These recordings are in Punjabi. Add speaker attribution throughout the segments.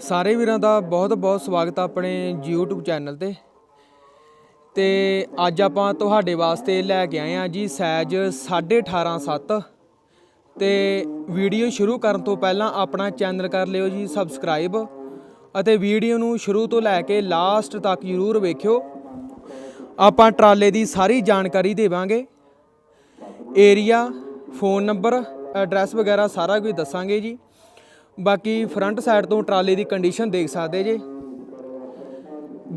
Speaker 1: ਸਾਰੇ ਵੀਰਾਂ ਦਾ ਬਹੁਤ ਬਹੁਤ ਸਵਾਗਤ ਆ ਆਪਣੇ YouTube ਚੈਨਲ ਤੇ। ਤੇ ਅੱਜ ਆਪਾਂ ਤੁਹਾਡੇ ਵਾਸਤੇ ਲੈ ਕੇ ਆਏ ਆ ਜੀ ਸਾਈਜ਼ 18.5 7 ਤੇ ਵੀਡੀਓ ਸ਼ੁਰੂ ਕਰਨ ਤੋਂ ਪਹਿਲਾਂ ਆਪਣਾ ਚੈਨਲ ਕਰ ਲਿਓ ਜੀ, ਸਬਸਕ੍ਰਾਈਬ। ਅਤੇ ਵੀਡੀਓ ਨੂੰ ਸ਼ੁਰੂ ਤੋਂ ਲੈ ਕੇ ਲਾਸਟ ਤੱਕ ਜ਼ਰੂਰ ਵੇਖਿਓ। ਆਪਾਂ ਟਰਾਲੇ ਦੀ ਸਾਰੀ ਜਾਣਕਾਰੀ ਦੇਵਾਂਗੇ। ਏਰੀਆ, ਫੋਨ ਨੰਬਰ, ਐਡਰੈਸ ਵਗੈਰਾ ਸਾਰਾ ਕੁਝ ਦੱਸਾਂਗੇ ਜੀ। ਬਾਕੀ ਫਰੰਟ ਸਾਈਡ ਤੋਂ ਟਰਾਲੇ ਦੀ ਕੰਡੀਸ਼ਨ ਦੇਖ ਸਕਦੇ ਜੇ।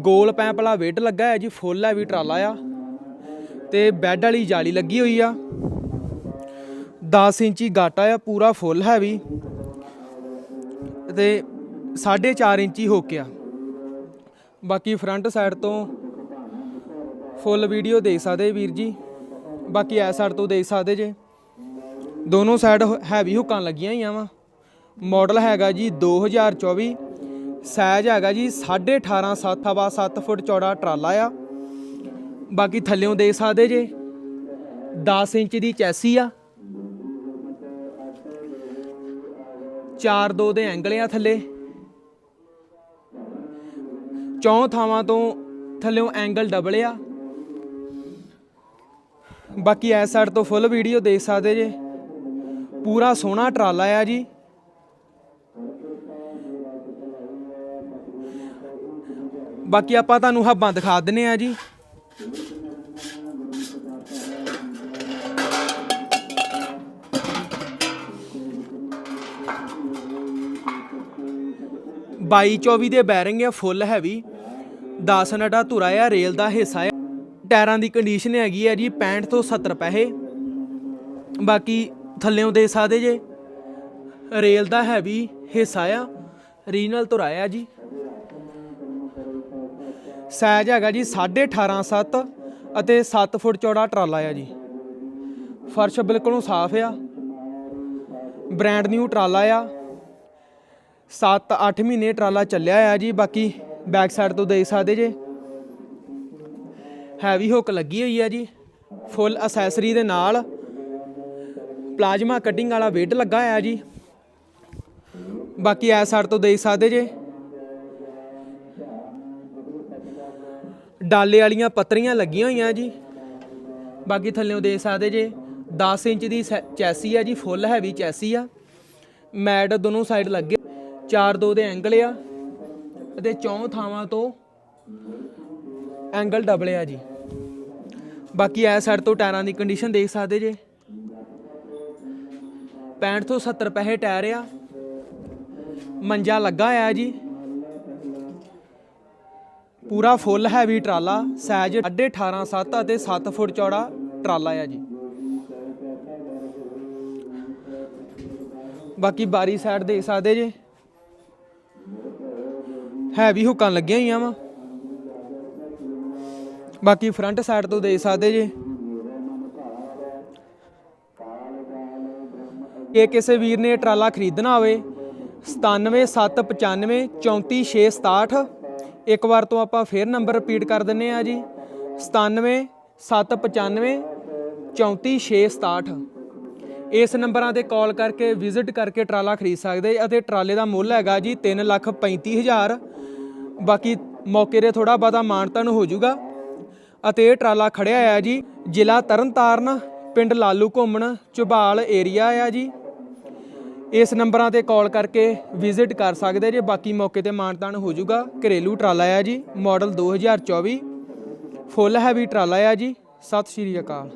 Speaker 1: ਗੋਲ ਪੈਂਪ ਵਾਲਾ ਵੇਟ ਲੱਗਾ ਹੈ ਜੀ ਫੁੱਲ ਹੈ ਵੀ ਟਰਾਲਾ ਆ। ਤੇ ਬੈੱਡ ਵਾਲੀ ਜਾਲੀ ਲੱਗੀ ਹੋਈ ਆ। 10 ਇੰਚੀ ਗਾਟਾ ਆ, ਪੂਰਾ ਫੁੱਲ ਹੈ ਵੀ ਤੇ 4.5 ਇੰਚੀ ਹੋ ਕੇ ਆ। ਬਾਕੀ ਫਰੰਟ ਸਾਈਡ ਤੋਂ ਫੁੱਲ ਵੀਡੀਓ ਦੇਖ ਸਕਦੇ ਵੀਰ ਜੀ। ਬਾਕੀ ਐ ਸਾਈਡ ਤੋਂ ਦੇਖ ਸਕਦੇ ਜੇ। ਦੋਨੋਂ ਸਾਈਡ ਹੈਵੀ ਹੁੱਕਾਂ ਲੱਗੀਆਂ ਹੋਈਆਂ ਵਾ। ਮਾਡਲ ਹੈਗਾ ਜੀ 2024 ਸਾਈਜ਼ ਹੈਗਾ ਜੀ 18.5 7 ਹਵਾ 7 ਫੁੱਟ ਚੌੜਾ ਟਰਾਲਾ ਆ। ਬਾਕੀ ਥੱਲਿਓਂ ਦੇਖ ਸਕਦੇ ਜੇ 10 ਇੰਚ ਦੀ ਚੈਸੀ ਆ। 4-2 ਦੇ ਐਂਗਲ ਆ ਥੱਲੇ। ਚੌਂ ਥਾਵਾਂ ਤੋਂ ਥੱਲਿਓਂ ਐਂਗਲ ਡਬਲ ਆ। ਬਾਕੀ ਐਸ ਸਾਈਡ ਤੋਂ ਫੁੱਲ ਵੀਡੀਓ ਦੇਖ ਸਕਦੇ ਜੇ। ਪੂਰਾ ਸੋਹਣਾ ਟਰਾਲਾ ਆ ਜੀ। ਬਾਕੀ ਆਪਾਂ ਤੁਹਾਨੂੰ ਹੱਬਾਂ ਦਿਖਾ ਦਿੰਨੇ ਆ ਜੀ। ਬਾਈ 24 ਦੇ ਬੈਰਿੰਗ ਆ, ਫੁੱਲ ਹੈਵੀ। 10 ਨਟਾ ਧੁਰਾ ਆ, ਰੇਲ ਦਾ ਹਿੱਸਾ ਆ। ਟਾਇਰਾਂ ਦੀ ਕੰਡੀਸ਼ਨ ਹੈਗੀ ਆ ਜੀ 65 ਤੋਂ 70 ਪੈਸੇ। ਬਾਕੀ ਥੱਲਿਓਂ ਦੇ ਸਕਦੇ ਜੇ। ਰੇਲ ਦਾ ਹੈਵੀ। ਹਿੱਸਾ ਆ ਰੀਜਨਲ ਧੁਰਾ ਜੀ। ਸਾਈਜ਼ ਹੈਗਾ ਜੀ 18.5 7 ਅਤੇ 7 ਫੁੱਟ ਚੌੜਾ ਟਰਾਲਾ ਆ ਜੀ। ਫਰਸ਼ ਬਿਲਕੁਲੋਂ ਸਾਫ਼ ਆ। ਬ੍ਰਾਂਡ ਨਿਊ ਟਰਾਲਾ ਆ। 7-8 ਮਹੀਨੇ ਟਰਾਲਾ ਚੱਲਿਆ ਆ ਜੀ, ਬਾਕੀ ਬੈਕ ਸਾਈਡ ਤੋਂ ਦੇਖ ਸਕਦੇ ਜੇ। ਹੈਵੀ ਹੁੱਕ ਲੱਗੀ ਹੋਈ ਆ ਜੀ, ਫੁੱਲ ਅਸੈਸਰੀ ਦੇ ਨਾਲ। ਪਲਾਜ਼ਮਾ ਕਟਿੰਗ ਵਾਲਾ ਵੇਟ ਲੱਗਾ ਆ ਜੀ। ਬਾਕੀ ਐ ਸਾਈਡ ਤੋਂ ਦੇਖ ਸਕਦੇ ਜੇ? ਡਾਲੇ ਵਾਲੀਆਂ ਪੱਤਰੀਆਂ ਲੱਗੀਆਂ ਹੋਈਆਂ ਜੀ। ਬਾਕੀ ਥੱਲੇੋਂ ਦੇਖ ਸਕਦੇ ਜੇ। 10 ਇੰਚ ਦੀ ਸੈ- ਚੈਸੀ ਆ ਜੀ, ਫੁੱਲ ਹੈਵੀ ਚੈਸੀ ਆ। ਮੈਟ ਦੋਨੋਂ ਸਾਈਡ ਲੱਗੇ। 4-2 ਦੇ ਐਂਗਲ ਆ। ਅਤੇ ਚੌਂ ਥਾਵਾਂ ਤੋਂ ਐਂਗਲ ਡਬਲ ਆ ਜੀ। ਬਾਕੀ ਐ ਸਾਈਡ ਤੋਂ ਟਾਇਰਾਂ ਦੀ ਕੰਡੀਸ਼ਨ ਦੇਖ ਸਕਦੇ ਜੇ। 65 ਤੋਂ 70 ਪੈਸੇ ਟਾਇਰ ਆ। ਮੰਜਾ ਲੱਗਾ ਆ ਜੀ। ਪੂਰਾ ਫੁੱਲ ਹੈਵੀ ਟਰਾਲਾ ਸਾਈਜ਼ 18.5 7 ਅਤੇ 7 ਫੁੱਟ ਚੌੜਾ ਟਰਾਲਾ ਆ ਜੀ। ਬਾਕੀ ਬਾਰੀ ਸਾਈਡ ਦੇਖ ਸਕਦੇ ਜੇ। ਹੈਵੀ ਹੁੱਕਾਂ ਲੱਗੀਆਂ ਹੋਈਆਂ ਵਾ। ਬਾਕੀ ਫਰੰਟ ਸਾਈਡ ਤੋਂ ਦੇਖ ਸਕਦੇ ਜੇ। ਇਹ ਕਿਸੇ ਵੀਰ ਨੇ ਟਰਾਲਾ ਖਰੀਦਣਾ ਹੋਵੇ 97795 34667 ਇੱਕ ਵਾਰ ਤੋਂ ਆਪਾਂ ਫੇਰ ਨੰਬਰ ਰਿਪੀਟ ਕਰ ਦਿੰਨੇ ਆ ਜੀ। 97795 34667 ਇਸ ਨੰਬਰਾਂ ਤੇ ਕਾਲ ਕਰਕੇ ਵਿਜ਼ਿਟ ਕਰਕੇ ਟਰਾਲਾ ਖਰੀਦ ਸਕਦੇ ਅਤੇ ਟਰਾਲੇ ਦਾ ਮੁੱਲ ਹੈਗਾ ਜੀ 335000 ਬਾਕੀ ਮੌਕੇ 'ਤੇ ਥੋੜਾ ਬਹੁਤਾ ਮਾਨਤਨ ਹੋ ਜਾਊਗਾ। ਅਤੇ ਇਹ ਟਰਾਲਾ ਖੜਿਆ ਆ ਜੀ, ਜ਼ਿਲ੍ਹਾ ਤਰਨਤਾਰਨ, ਪਿੰਡ ਲਾਲੂ ਘੁੰਮਣ, ਝਬਾਲ ਏਰੀਆ ਆ ਜੀ। ਇਸ ਨੰਬਰਾਂ ਤੇ ਕਾਲ ਕਰਕੇ ਵਿਜ਼ਿਟ ਕਰ ਸਕਦੇ ਜੇ। ਬਾਕੀ ਮੌਕੇ ਤੇ ਮਾਨਤਾਨ ਹੋ ਜਾਊਗਾ। ਘਰੇਲੂ ਟਰਾਲਾ ਆ ਜੀ। ਮਾਡਲ 2024 ਫੁੱਲ ਹੈਵੀ ਟਰਾਲਾ ਆ ਜੀ। ਸਤਿ ਸ਼੍ਰੀ ਅਕਾਲ।